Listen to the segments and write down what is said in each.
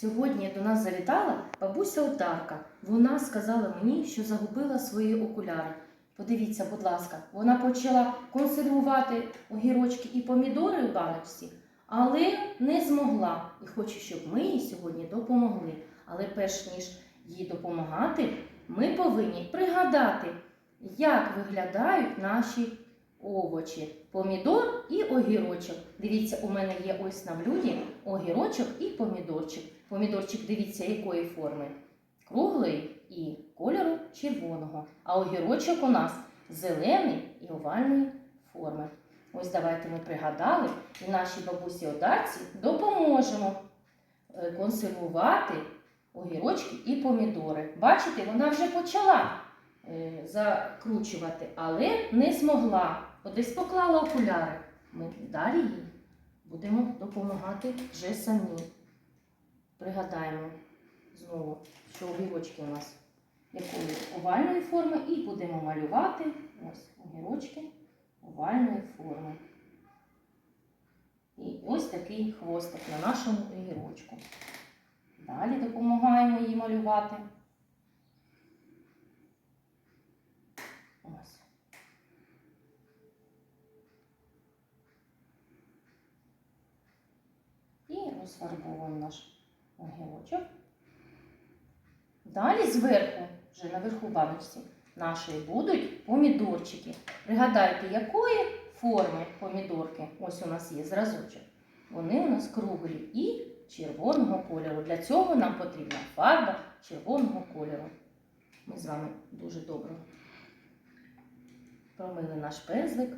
Сьогодні до нас завітала бабуся Отарка. Вона сказала мені, що загубила свої окуляри. Подивіться, будь ласка, вона почала консервувати огірочки і помідори в баночці, але не змогла. І хочу, щоб ми їй сьогодні допомогли. Але перш ніж їй допомагати, ми повинні пригадати, як виглядають наші овочі, помідор і огірочок. Дивіться, у мене є ось на блюді огірочок і помідорчик. Помідорчик, дивіться, якої форми? Круглий і кольору червоного. А огірочок у нас зелений і овальної форми. Ось давайте ми пригадали і нашій бабусі Одарці допоможемо е, консервувати огірочки і помідори. Бачите, вона вже почала е, закручувати, але не змогла. От десь поклала окуляри. Ми далі їй будемо допомагати вже самі. Пригадаємо знову, що огірочки у нас якої овальної форми, і будемо малювати ось огірочки овальної форми. І ось такий хвостик на нашому огірочку. Далі допомагаємо їй малювати. Ось. І розфарбовуємо наш огірочок. Далі зверху, вже наверху баночці, нашої будуть помідорчики. Пригадайте, якої форми помідорки? Ось у нас є зразочок. Вони у нас круглі і червоного кольору. Для цього нам потрібна фарба червоного кольору. Ми з вами дуже добре промили наш пензлик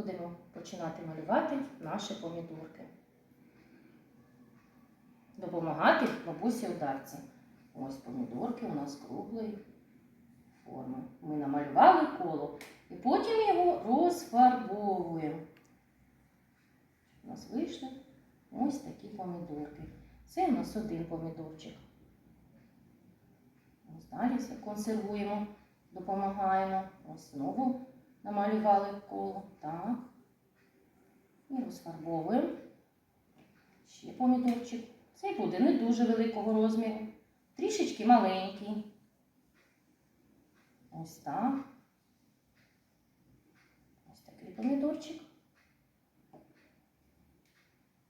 будемо починати малювати наші помідорки. Допомагати бабусі ударці. Ось помідорки у нас круглої форми. Ми намалювали коло і потім його розфарбовуємо. У нас вийшли ось такі помідорки. Це у нас один помідорчик. Ось далі консервуємо, допомагаємо. Ось знову намалювали коло. Так. І розфарбовуємо. Ще помідорчик. Цей буде не дуже великого розміру, трішечки маленький. Ось так. Ось такий помідорчик.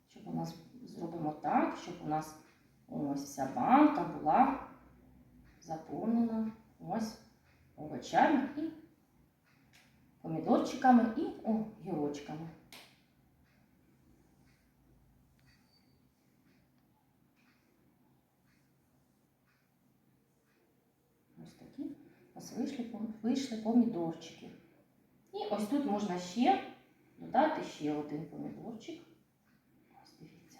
Щоб у нас зробимо так, щоб у нас ось вся банка була заповнена ось овочами і помідорчиками і огірочками. Ось такі у нас вийшли, вийшли помідорчики. І ось тут можна ще додати ще один помідорчик. Ось дивіться.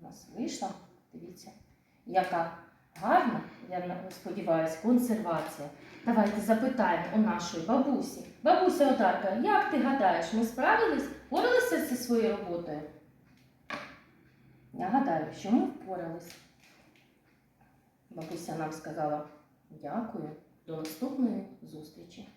У нас вийшла, дивіться, яка гарна, я сподіваюся, консервація. Давайте запитаємо у нашої бабусі. Бабуся Одарка, як ти гадаєш, ми справились? Впоралися зі своєю роботою? Я гадаю, що ми впорались. Бабуся нам сказала дякую, до наступної зустрічі.